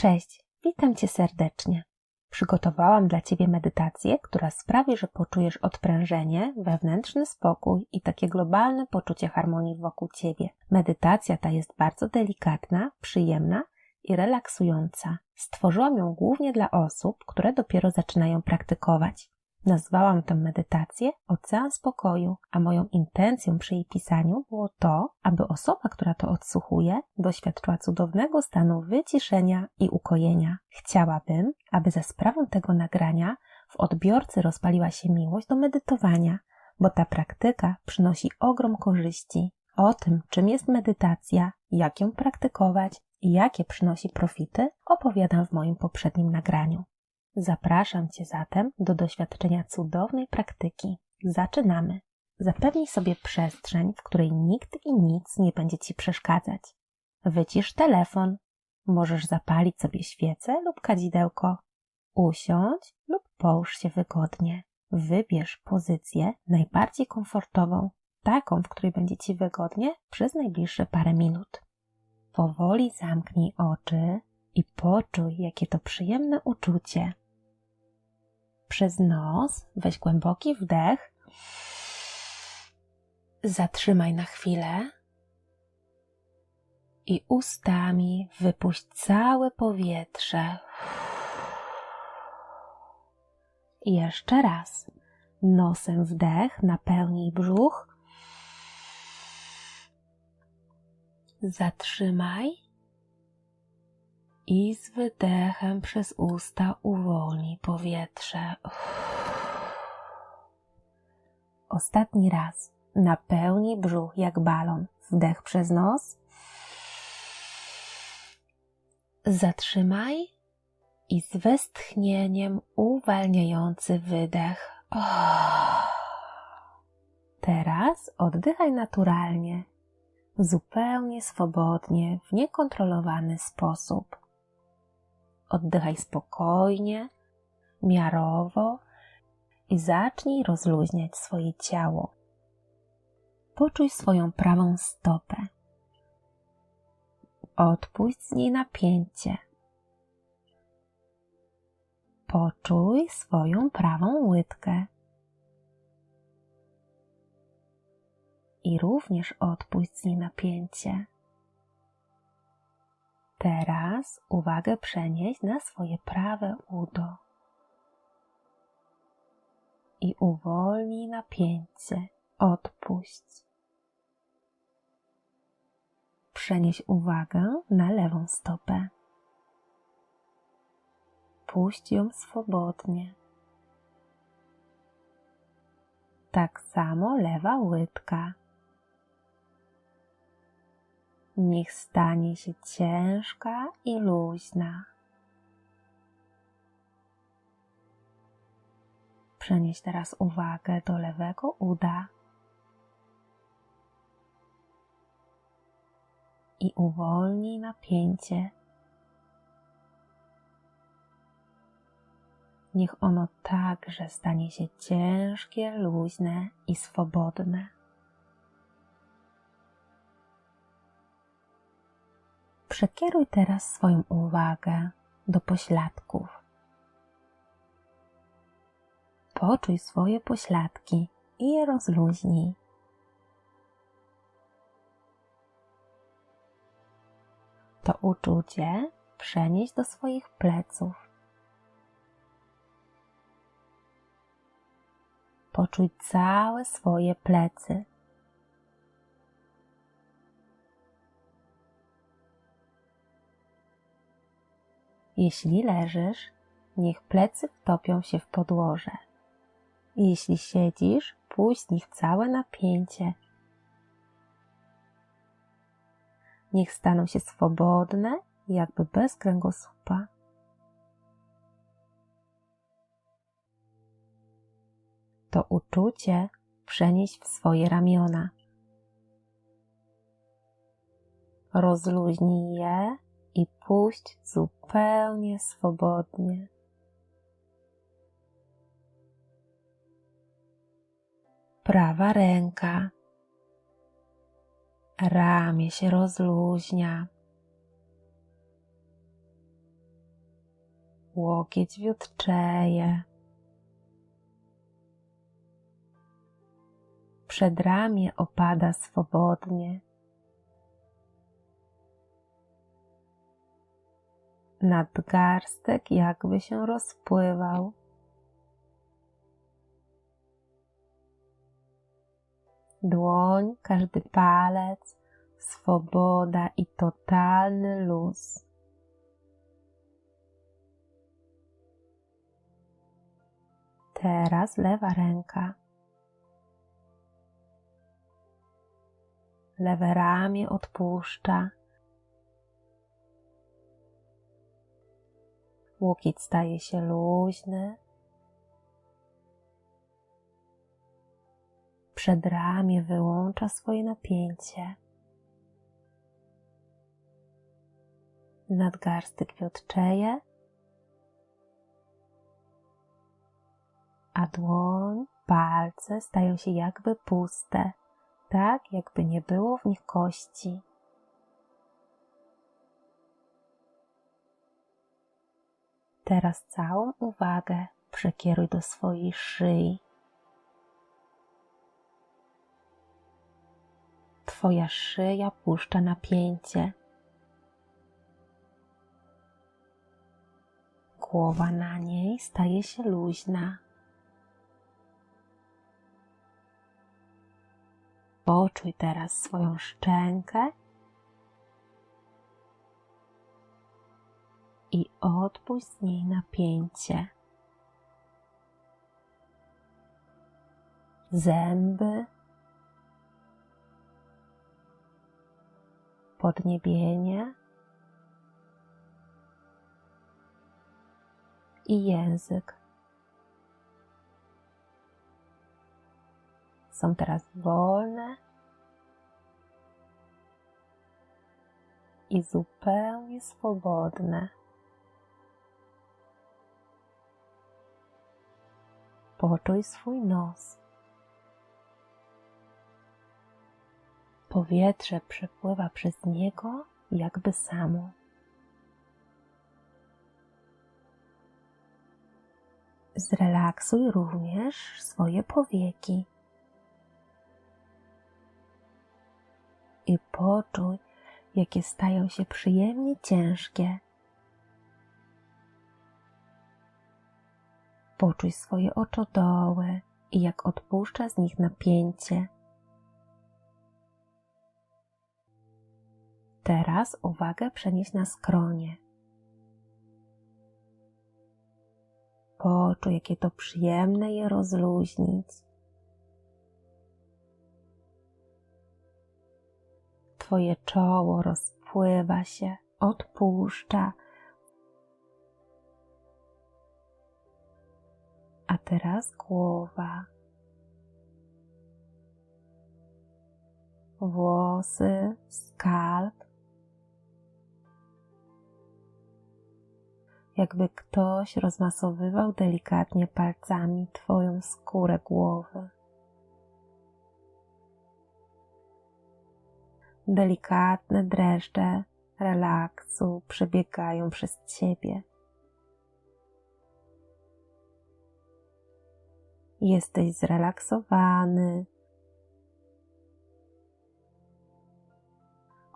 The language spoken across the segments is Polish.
Cześć, witam Cię serdecznie. Przygotowałam dla Ciebie medytację, która sprawi, że poczujesz odprężenie, wewnętrzny spokój i takie globalne poczucie harmonii wokół Ciebie. Medytacja ta jest bardzo delikatna, przyjemna i relaksująca. Stworzyłam ją głównie dla osób, które dopiero zaczynają praktykować. Nazwałam tę medytację Ocean Spokoju, a moją intencją przy jej pisaniu było to, aby osoba, która to odsłuchuje, doświadczyła cudownego stanu wyciszenia i ukojenia. Chciałabym, aby za sprawą tego nagrania w odbiorcy rozpaliła się miłość do medytowania, bo ta praktyka przynosi ogrom korzyści. O tym, czym jest medytacja, jak ją praktykować i jakie przynosi profity, opowiadam w moim poprzednim nagraniu. Zapraszam Cię zatem do doświadczenia cudownej praktyki. Zaczynamy. Zapewnij sobie przestrzeń, w której nikt i nic nie będzie Ci przeszkadzać. Wycisz telefon. Możesz zapalić sobie świecę lub kadzidełko. Usiądź lub połóż się wygodnie. Wybierz pozycję najbardziej komfortową, taką, w której będzie Ci wygodnie przez najbliższe parę minut. Powoli zamknij oczy i poczuj, jakie to przyjemne uczucie. Przez nos weź głęboki wdech. Zatrzymaj na chwilę i ustami wypuść całe powietrze. I jeszcze raz. Nosem wdech, napełnij brzuch. Zatrzymaj i z wydechem przez usta uwolnij powietrze. Ostatni raz. Napełnij brzuch jak balon. Wdech przez nos. Zatrzymaj i z westchnieniem uwalniający wydech. Teraz oddychaj naturalnie, zupełnie swobodnie, w niekontrolowany sposób. Oddychaj spokojnie, miarowo i zacznij rozluźniać swoje ciało. Poczuj swoją prawą stopę. Odpuść z niej napięcie. Poczuj swoją prawą łydkę. I również odpuść z niej napięcie. Teraz uwagę przenieś na swoje prawe udo i uwolnij napięcie, odpuść. Przenieś uwagę na lewą stopę. Puść ją swobodnie. Tak samo lewa łydka niech stanie się ciężka i luźna. Przenieś teraz uwagę do lewego uda i uwolnij napięcie. Niech ono także stanie się ciężkie, luźne i swobodne. Przekieruj teraz swoją uwagę do pośladków. Poczuj swoje pośladki i je rozluźnij. To uczucie przenieś do swoich pleców. Poczuj całe swoje plecy. Jeśli leżysz, niech plecy wtopią się w podłoże. Jeśli siedzisz, puść z nich całe napięcie. Niech staną się swobodne, jakby bez kręgosłupa. To uczucie przenieś w swoje ramiona. Rozluźnij je i puść zupełnie swobodnie. Prawa ręka, ramię się rozluźnia. łokieć wiotczeje, przedramię opada swobodnie. Nadgarstek jakby się rozpływał. Dłoń, każdy palec, swoboda i totalny luz. Teraz lewa ręka. Lewe ramię odpuszcza. Łokieć staje się luźny. Przedramię wyłącza swoje napięcie. Nadgarstek wiotczeje, a dłoń, palce stają się jakby puste, tak jakby nie było w nich kości. Teraz całą uwagę przekieruj do swojej szyi. Twoja szyja puszcza napięcie. Głowa na niej staje się luźna. Poczuj teraz swoją szczękę i odpuść z niej napięcie. Zęby, podniebienie i język. Są teraz wolne i zupełnie swobodne. Poczuj swój nos. Powietrze przepływa przez niego jakby samo. Zrelaksuj również swoje powieki i poczuj, jakie stają się przyjemnie ciężkie. Poczuj swoje oczodoły i jak odpuszcza z nich napięcie. Teraz uwagę przenieś na skronie. Poczuj, jakie to przyjemne je rozluźnić. Twoje czoło rozpływa się, odpuszcza. Teraz głowa. Włosy, skalp. Jakby ktoś rozmasowywał delikatnie palcami Twoją skórę głowy. Delikatne dreszcze relaksu przebiegają przez Ciebie. Jesteś zrelaksowany,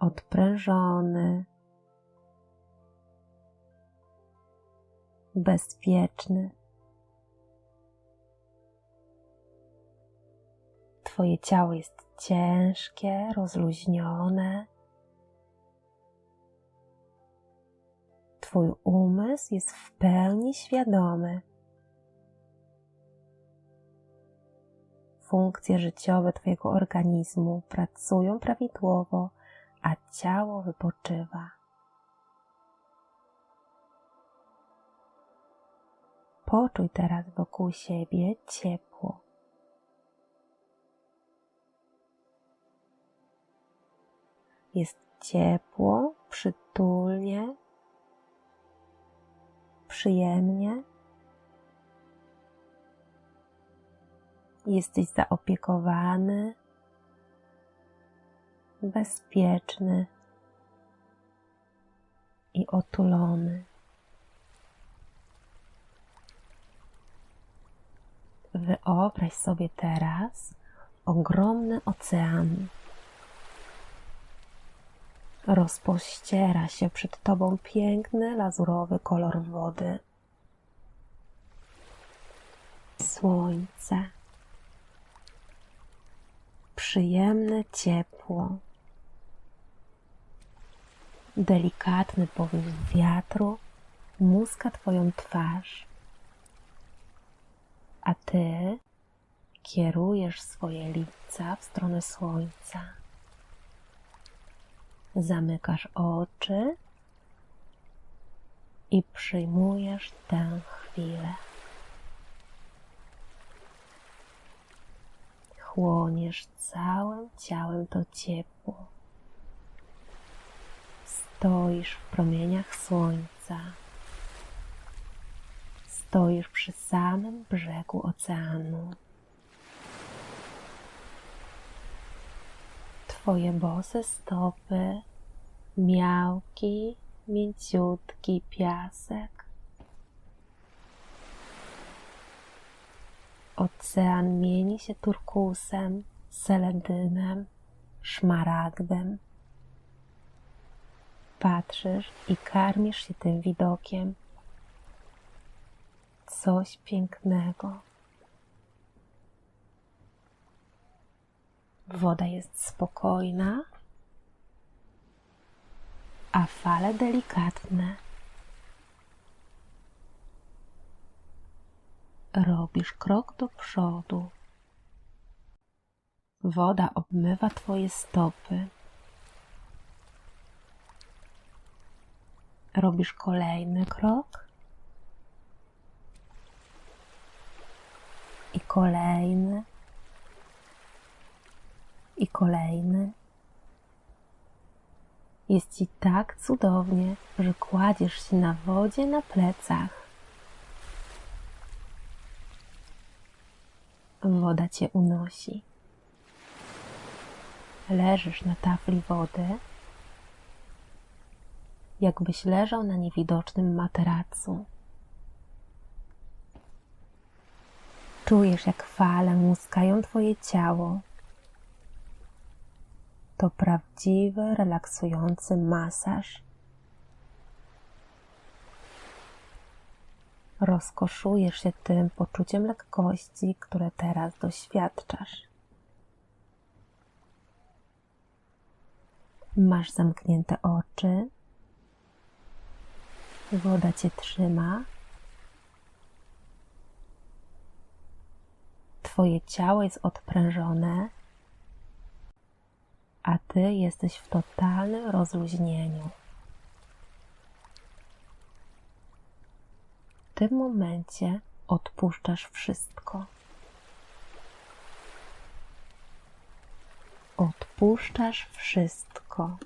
odprężony, bezpieczny. Twoje ciało jest ciężkie, rozluźnione. Twój umysł jest w pełni świadomy. Funkcje życiowe Twojego organizmu pracują prawidłowo, a ciało wypoczywa. Poczuj teraz wokół siebie ciepło. Jest ciepło, przytulnie, przyjemnie. Jesteś zaopiekowany, bezpieczny i otulony. Wyobraź sobie teraz ogromny ocean. Rozpościera się przed tobą piękny lazurowy kolor wody. Słońce. Przyjemne ciepło. Delikatny powiew wiatru muska twoją twarz a ty kierujesz swoje lica w stronę słońca. Zamykasz oczy i przyjmujesz tę chwilę. Chłoniesz całym ciałem to ciepło. Stoisz w promieniach słońca stoisz przy samym brzegu oceanu. Twoje bose stopy, miałki, mięciutki piasek. Ocean mieni się turkusem, seledynem, szmaragdem. Patrzysz i karmisz się tym widokiem coś pięknego. Woda jest spokojna, a fale delikatne. Robisz krok do przodu. Woda obmywa Twoje stopy. Robisz kolejny krok. i kolejny, i kolejny. Jest ci tak cudownie, że kładziesz się na wodzie na plecach. Woda cię unosi. Leżysz na tafli wody, jakbyś leżał na niewidocznym materacu. Czujesz, jak fale muskają Twoje ciało. To prawdziwy, relaksujący masaż. Rozkoszujesz się tym poczuciem lekkości, które teraz doświadczasz. Masz zamknięte oczy. Woda cię trzyma Twoje ciało jest odprężone, a Ty jesteś w totalnym rozluźnieniu. W tym momencie odpuszczasz wszystko. Odpuszczasz wszystko.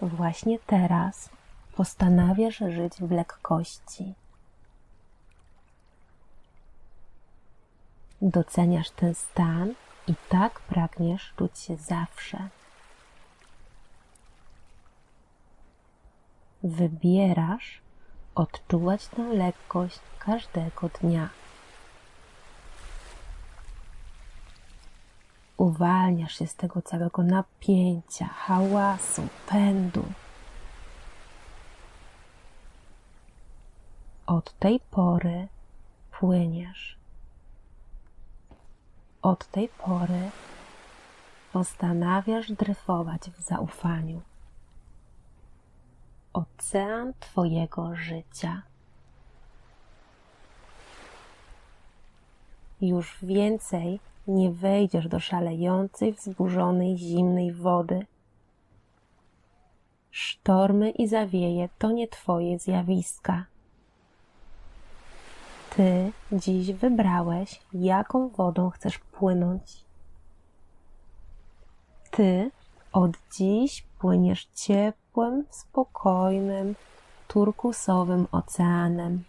Właśnie teraz postanawiasz żyć w lekkości. Doceniasz ten stan i tak pragniesz czuć się zawsze. Wybierasz odczuwać tę lekkość każdego dnia. Uwalniasz się z tego całego napięcia, hałasu, pędu. Od tej pory płyniesz od tej pory postanawiasz dryfować w zaufaniu. Ocean Twojego życia. Już więcej nie wejdziesz do szalejącej, wzburzonej, zimnej wody. Sztormy i zawieje to nie Twoje zjawiska. Ty dziś wybrałeś, jaką wodą chcesz płynąć. Ty od dziś płyniesz ciepłym, spokojnym, turkusowym oceanem.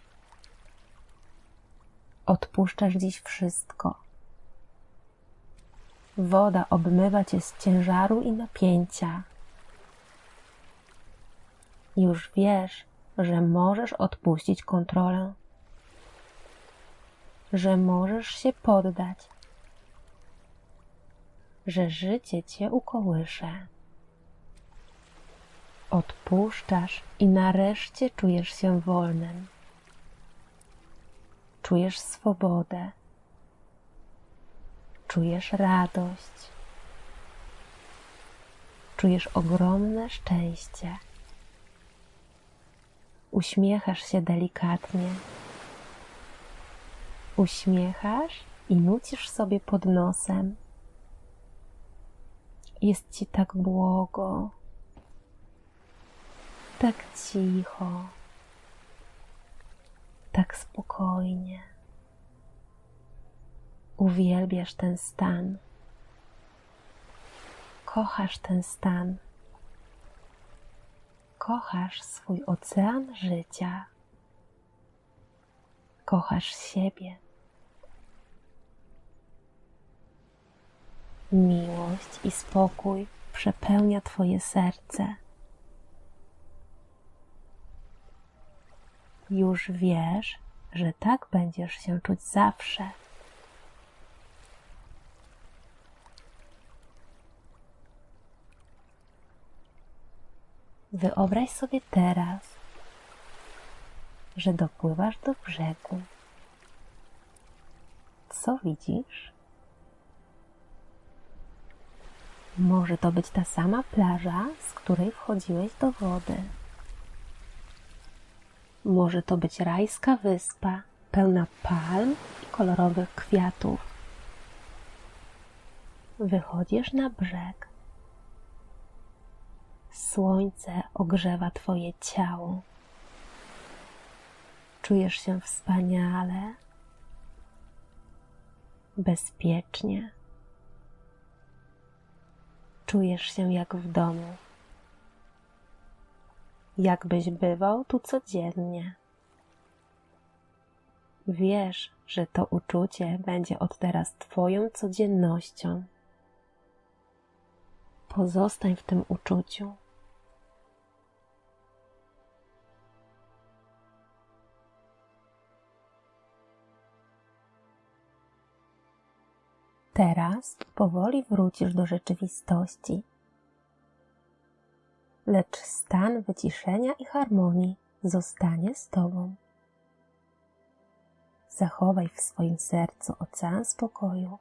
Odpuszczasz dziś wszystko. Woda obmywa cię z ciężaru i napięcia. Już wiesz, że możesz odpuścić kontrolę że możesz się poddać, że życie cię ukołysze. Odpuszczasz i nareszcie czujesz się wolnym. Czujesz swobodę. Czujesz radość. Czujesz ogromne szczęście. Uśmiechasz się delikatnie. Uśmiechasz i nucisz sobie pod nosem. Jest ci tak błogo, tak cicho, tak spokojnie. Uwielbiasz ten stan. Kochasz ten stan. Kochasz swój ocean życia. Kochasz siebie. Miłość i spokój przepełnia Twoje serce. Już wiesz, że tak będziesz się czuć zawsze. Wyobraź sobie teraz, że dopływasz do brzegu. Co widzisz? Może to być ta sama plaża, z której wchodziłeś do wody. Może to być rajska wyspa, pełna palm i kolorowych kwiatów. Wychodzisz na brzeg. Słońce ogrzewa Twoje ciało. Czujesz się wspaniale, bezpiecznie. Czujesz się jak w domu, jakbyś bywał tu codziennie. Wiesz, że to uczucie będzie od teraz Twoją codziennością. Pozostań w tym uczuciu. Teraz powoli wrócisz do rzeczywistości, lecz stan wyciszenia i harmonii zostanie z Tobą. Zachowaj w swoim sercu ocean spokoju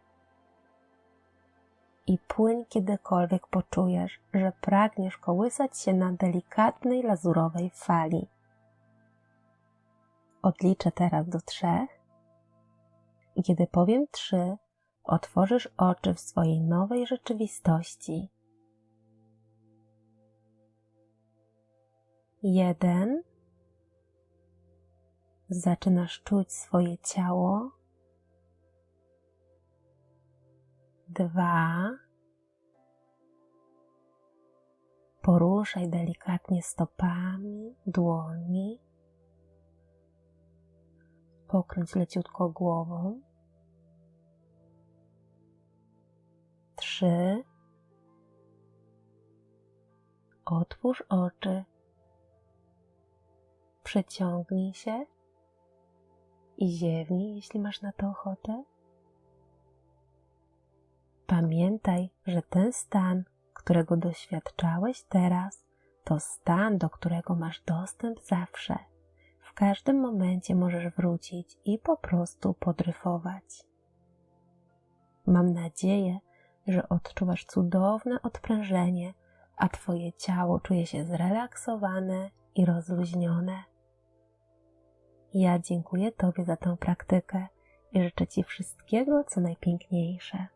i płyń kiedykolwiek poczujesz, że pragniesz kołysać się na delikatnej lazurowej fali. Odliczę teraz do trzech i kiedy powiem trzy, otworzysz oczy w swojej nowej rzeczywistości. Jeden. Zaczynasz czuć swoje ciało. Dwa. Poruszaj delikatnie stopami, dłońmi. Pokręć leciutko głową. trzy. Otwórz oczy. Przeciągnij się i ziewnij, jeśli masz na to ochotę. Pamiętaj, że ten stan, którego doświadczałeś teraz, to stan, do którego masz dostęp zawsze. W każdym momencie możesz wrócić i po prostu podryfować. Mam nadzieję, że odczuwasz cudowne odprężenie, a Twoje ciało czuje się zrelaksowane i rozluźnione. Ja dziękuję Tobie za tę praktykę i życzę Ci wszystkiego, co najpiękniejsze.